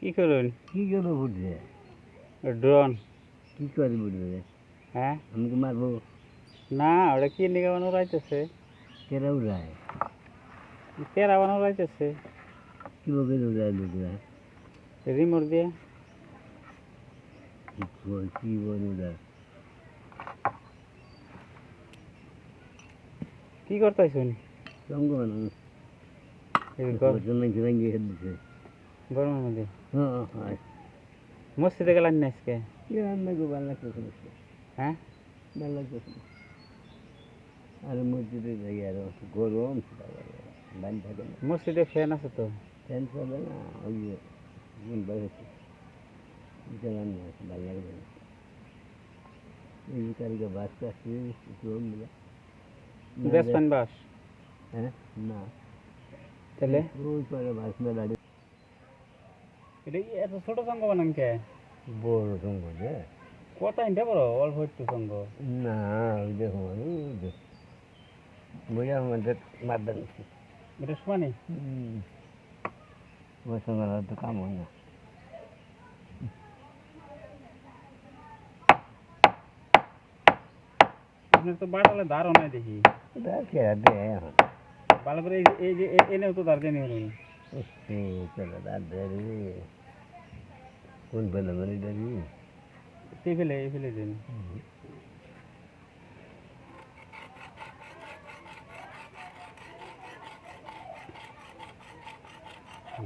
কি করুন? কি করে বুঝবে ড্রোন কি করে বুঝবে হ্যাঁ? আমাকে মারবো? না ওটা কি নিকে বানো রাইতেছে কেরা উড়ায়? তেরা বানো রাইতেছে কীভাবে উড়ায় লোকরা? রিমোট দিয়ে। কি বল উড়ায় কি জন্য ভেঙে খেয়ে দিছে। গরমের মধ্যে? হ্যাঁ মসজিদে গেলেন না আজকে? কি রান্না গো ভালো লাগতেছে হ্যাঁ? ভালো লাগতেছে না আর মসজিদে যাই আর গরম বাড়ি থাকে না। মসজিদে ফ্যান আছে তো? ফ্যান চলে না ওই যে মন বাইরে জ্বালানি আছে ভালো লাগবে না এই মিলা বেসপেন বাস হ্যাঁ না। তাহলে? ওই পরে বাস মেলা এটা এত ছোট সঙ্গ বানান কে বড় সঙ্গ যে। কত ইনটা বড়? অল্প একটু সঙ্গ। না ওই দেখো যে বুঝা আমাদের মারদান এটা সমানে? ওই সঙ্গে তো কাম হয় না। আপনার তো বাটালে দারও নাই দেখি। ভালো করে এই যে- এনেও তো দেনি হলো চলো দেরি কোন বেলা মানে দেরি এই ফেলে এই ফেলে দেন।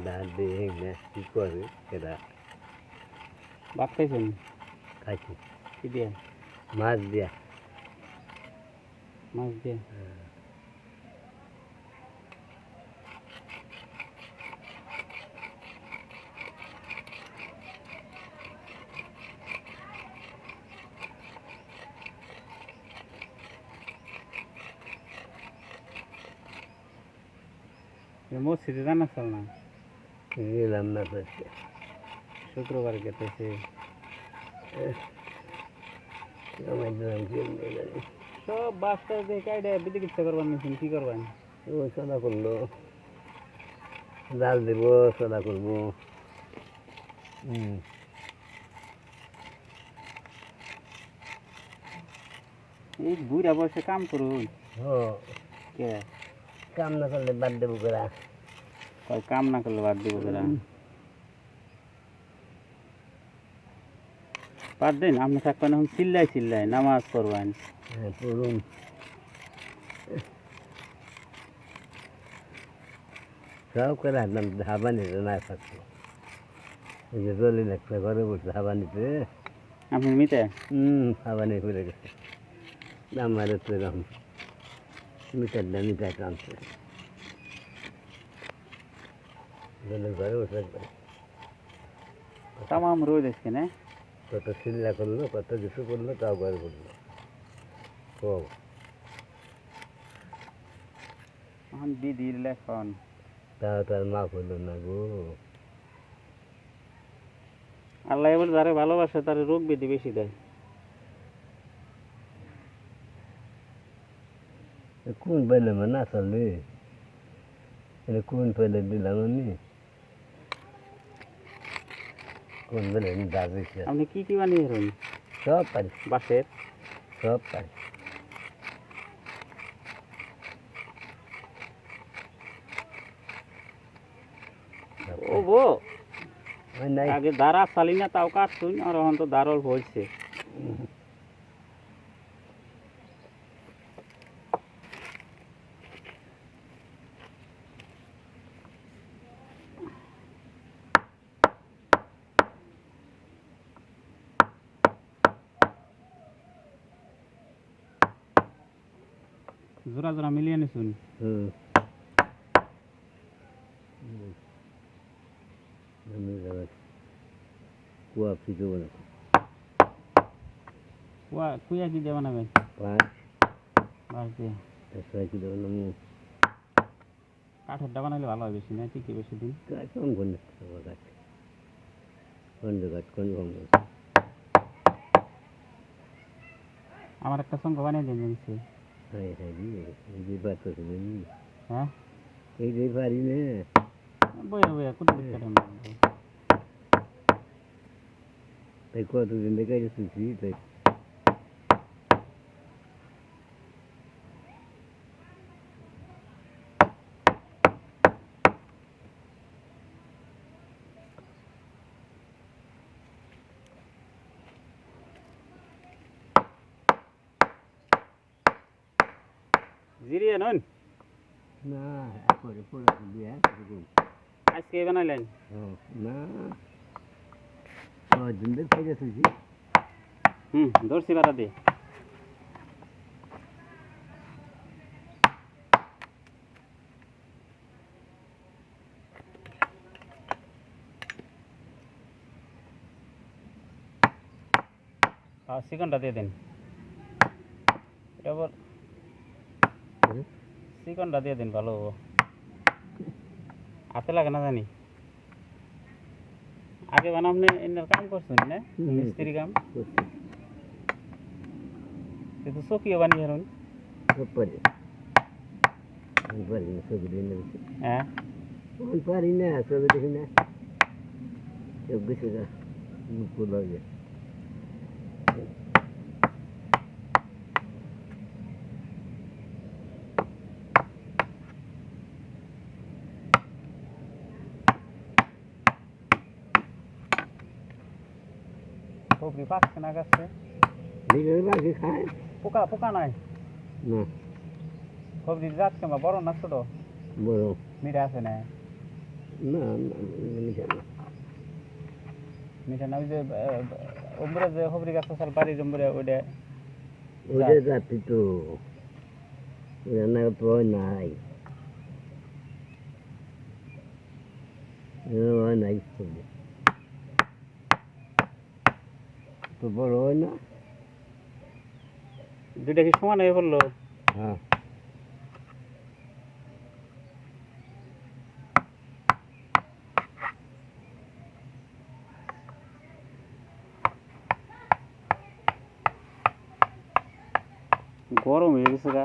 দাঁত দিয়ে না কি করে সেটা ভাত খাইছেন? খাইছি। কি দিয়ে? মাছ দিয়া। মাছ দিয়ে? মসজিদে জানা চল না। গেলাম না শুক্রবার গেতেছে। সব বাসটা দেখে আইডা বিদিকিচ্ছা করবার নিছেন কি করবেন? ও সদা করল। জাল দেব সদা করব। হুম। এই বুড়া বয়সে কাম করুন। ও কে? কাম না করলে বাদ দেবো করা কয় কাম না করলে বাদ দিব তোরা বাদ দেন আপনি থাকবেন এখন চিল্লাই চিল্লাই নামাজ পড়বেন। হ্যাঁ পড়ুন। সব করে হাঁটলাম হাবানিতে না থাকতো ওই যে জলি লাগছে ঘরে বসে হাবানিতে আপনি মিতে? হুম করে গেছে। আমার তো এরকম না মিটার টানছে জলের ঘরে বসে একবার। তামাম রোদ আজকে না? কত চিল্লা করল কত কিছু করল তাও ঘরে পড়ল ও। এখন দিদির লেখন। তাও তার মা করল না গো। আল্লাহ এবার যারে ভালোবাসে তার রোগ ব্যাধি বেশি দেয়। কোন পেলে না চলবে এটা কোন পেলে দিলাম আমি কোন পেলে দাবি আপনি কি কি বানিয়ে রইন সব পারি বাসের সব পারি ও। বো আগে দাঁড়া চালি না তাও কাটছুন আর এখন তো দাঁড়ল হয়েছে জোড়া জোড়া মিলিয়ে নিছুন। কুয়া ফিকে বলে কুয়া কুয়া কি দিয়ে বানাবেন পাঁচ। বাস দিয়ে। কাঠের ডাবা নাহলে ভালো হয় বেশি না? টিকে বেশি দিন। কম কাছে কোন জায়গায় কোন কম আমার একটা সঙ্গ বানিয়ে দিন জানিস Oui, ça dit, il n'est pas trop venu. Hein? Il n'est pas arrivé. Oui, oui, écoute, c'est quand même. Mais quoi, tu viens de gagner tout de জিরিয়ে নন? না করে পড়ে দিয়ে আজকে বানাইলেন? না। কদিন দেখে শুনছি হুম ধরছি বাড়া দিয়ে আর চিকনটা দিয়ে দিন। এটা আবার চিকনটা দিয়ে দিন ভালো হব। হাতে লাগে না জানি। আগে বানামনে এনার কাম করছেন না। মিস্ত্রি কাম? কিন্তু চকিও বানিয়ে হারুন আমি পারি না ছবি হ্যাঁ? পারি না ছবি দেখি না গেছে গা মুখ লাগে সবজি পাকছে না গাছে পোকা পোকা নাই না সবজি যাচ্ছে মা বড় না ছোট বড় মিঠা আছে না না মিঠা না ওই যে ওমরে যে সবজি গাছ আছে বাড়ির ওমরে ওইটা ওটা যাচ্ছি তো রান্না তো নাই নাই ছবি তো বড় হয় না। দুইটা কি সমান হয়ে পড়ল? হ্যাঁ। গরম হয়ে গেছে গা।